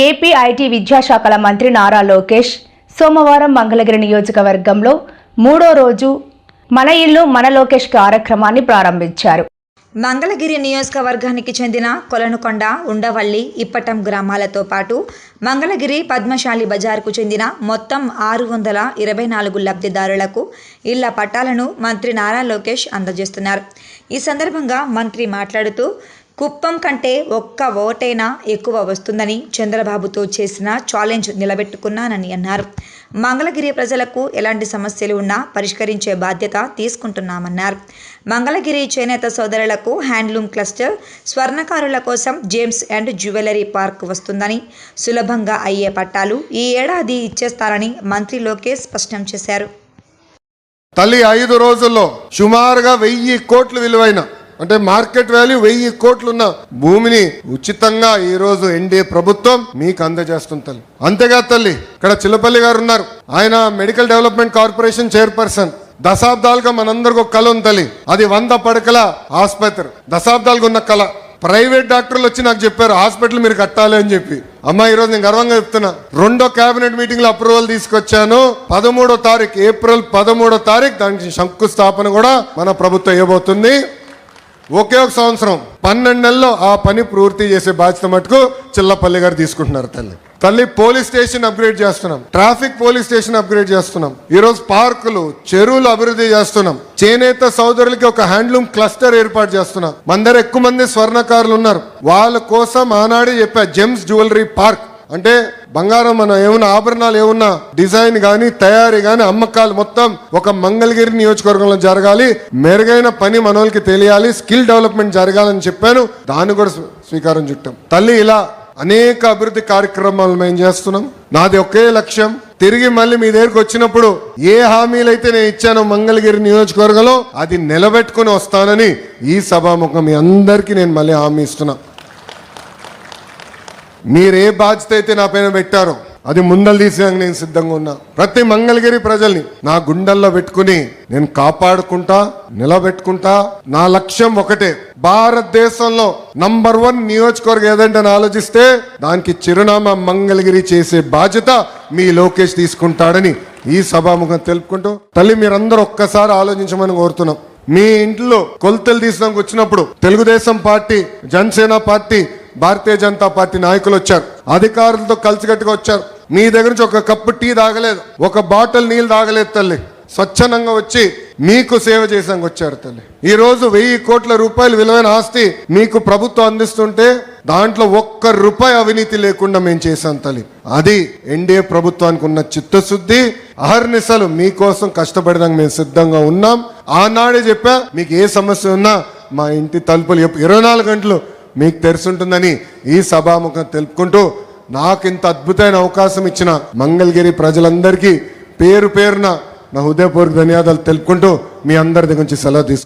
AP IT విద్యాశాఖల మంత్రి నారా లోకేష్ సోమవారం మంగళగిరి నియోజకవర్గంలో మూడో రోజు మన ఇల్లు మన లోకేష్ కార్యక్రమాన్ని ప్రారంభించారు. మంగళగిరి నియోజకవర్గానికి చెందిన కొలనుకొండ ఉండవల్లి ఇప్పటం గ్రామాలతో పాటు మంగళగిరి పద్మశాలి బజార్కు చెందిన మొత్తం ఆరు వందల ఇరవై నాలుగు లబ్ధిదారులకు ఇళ్ళ పట్టాలను మంత్రి నారా లోకేష్ అందజేస్తున్నారు. ఈ సందర్భంగా మంత్రి మాట్లాడుతూ కుప్పం కంటే ఒక్క ఓటైనా ఎక్కువ వస్తుందని చంద్రబాబుతో చేసిన ఛాలెంజ్ నిలబెట్టుకున్నానని అన్నారు. మంగళగిరి ప్రజలకు ఎలాంటి సమస్యలు ఉన్నా పరిష్కరించే బాధ్యత తీసుకుంటున్నామన్నారు. మంగళగిరి చేనేత సోదరులకు హ్యాండ్లూమ్ క్లస్టర్ స్వర్ణకారుల కోసం జేమ్స్ అండ్ జ్యువెలరీ పార్క్ వస్తుందని సులభంగా అయ్యే పట్టాలు ఈ ఏడాది ఇచ్చేస్తారని మంత్రి లోకేష్ స్పష్టం చేశారు. తల్లి ఐదు రోజుల్లో సుమారుగా వెయ్యి కోట్లు విలువైన అంటే మార్కెట్ వాల్యూ వెయ్యి కోట్లున్న భూమిని ఉచితంగా ఈ రోజు ఎన్డీఏ ప్రభుత్వం మీకు అందజేస్తుంది తల్లి. అంతేగా తల్లి ఇక్కడ చిల్లపల్లి గారు ఉన్నారు. ఆయన మెడికల్ డెవలప్మెంట్ కార్పొరేషన్ చైర్పర్సన్. దశాబ్దాలుగా మనందరికి ఒక కళ ఉంది తల్లి. అది వంద పడకల ఆసుపత్రి. దశాబ్దాలుగా ఉన్న కళ ప్రైవేట్ డాక్టర్లు వచ్చి నాకు చెప్పారు హాస్పిటల్ మీరు కట్టాలి అని చెప్పి. అమ్మా ఈరోజు నేను గర్వంగా చెప్తున్నా. రెండో కేబినెట్ మీటింగ్లో అప్రూవల్ తీసుకొచ్చాను. పదమూడో తారీఖు ఏప్రిల్ పదమూడో తారీఖు దానికి శంకుస్థాపన కూడా మన ప్రభుత్వం ఇవ్వబోతుంది. ఒకే ఒక సంవత్సరం పన్నెండు నెలల్లో ఆ పని పూర్తి చేసే బాధ్యత మటుకు చిల్లపల్లి గారు తీసుకుంటున్నారు తల్లి. తల్లి పోలీస్ స్టేషన్ అప్గ్రేడ్ చేస్తున్నాం. ట్రాఫిక్ పోలీస్ స్టేషన్ అప్గ్రేడ్ చేస్తున్నాం. ఈరోజు పార్కులు చెరువులు అభివృద్ధి చేస్తున్నాం. చేనేత సోదరులకి ఒక హ్యాండ్లూమ్ క్లస్టర్ ఏర్పాటు చేస్తున్నాం. మందర ఎక్కువ మంది స్వర్ణకారులు ఉన్నారు. వాళ్ళ కోసం ఆనాడే చెప్పా జెమ్స్ జ్యువెలరీ పార్క్. అంటే బంగారం మన ఏమన్నా ఆభరణాలు ఏమన్నా డిజైన్ కానీ తయారీ కానీ అమ్మకాలు మొత్తం ఒక మంగళగిరి నియోజకవర్గంలో జరగాలి. మెరుగైన పని మనోళ్ళకి తెలియాలి. స్కిల్ డెవలప్మెంట్ జరగాలని చెప్పాను. దాన్ని కూడా స్వీకారం చుట్టాం. తల్లి ఇలా అనేక అభివృద్ధి కార్యక్రమాలు మేము చేస్తున్నాం. నాది ఒకే లక్ష్యం. తిరిగి మళ్ళీ మీ దగ్గరికి వచ్చినప్పుడు ఏ హామీలు అయితే నేను ఇచ్చానో మంగళగిరి నియోజకవర్గంలో అది నిలబెట్టుకుని వస్తానని ఈ సభాముఖం మీ అందరికీ నేను మళ్ళీ హామీ ఇస్తున్నాను మీరు ఏ బాధ్యత అయితే నా పైన పెట్టారో అది ముందలు తీసేందుకు నేను సిద్ధంగా ఉన్నా. ప్రతి మంగళగిరి ప్రజల్ని నా గుండెల్లో పెట్టుకుని నేను కాపాడుకుంటా నిలబెట్టుకుంటా. నా లక్ష్యం ఒకటే. భారతదేశంలో నంబర్ వన్ నియోజకవర్గం ఏదంటే అని ఆలోచిస్తే దానికి చిరునామా మంగళగిరి చేసే బాధ్యత మీ లోకేష్ తీసుకుంటాడని ఈ సభాముఖం తెలుపుకుంటూ తల్లి మీరందరూ ఒక్కసారి ఆలోచించమని కోరుతున్నాం. మీ ఇంట్లో కొలతలు తీసినాక వచ్చినప్పుడు Telugu Desam party Janasena party Bharatiya Janata party నాయకులు వచ్చారు. అధికారులతో కలిసికట్టుగా వచ్చారు. మీ దగ్గర నుంచి ఒక కప్పు టీ తాగలేదు. ఒక బాటిల్ నీళ్ళు తాగలేదు తల్లి. స్వచ్ఛందంగా వచ్చి మీకు సేవ చేసాక వచ్చారు తల్లి. ఈ రోజు వెయ్యి కోట్ల రూపాయలు విలువైన ఆస్తి మీకు ప్రభుత్వం అందిస్తుంటే దాంట్లో ఒక్క రూపాయి అవినీతి లేకుండా మేము చేశాం తల్లి. అది ఎన్డీఏ ప్రభుత్వానికి ఉన్న చిత్తశుద్ధి అహర్నిశలు మీకోసం కష్టపడడానికి మేము సిద్ధంగా ఉన్నాం. ఆనాడే చెప్పా మీకు ఏ సమస్య ఉన్నా మా ఇంటి తలుపులు ఇరవై నాలుగు గంటలు మీకు తెరుచుంటుందని ఈ సభాముఖం తెలుపుకుంటూ నాకు ఇంత అద్భుతమైన అవకాశం ఇచ్చిన మంగళగిరి ప్రజలందరికీ పేరు పేరున నా హృదయపూర్వక ధన్యవాదాలు తెలుపుకుంటూ మీ అందరి దగ్గర నుంచి సెలవు తీసుకు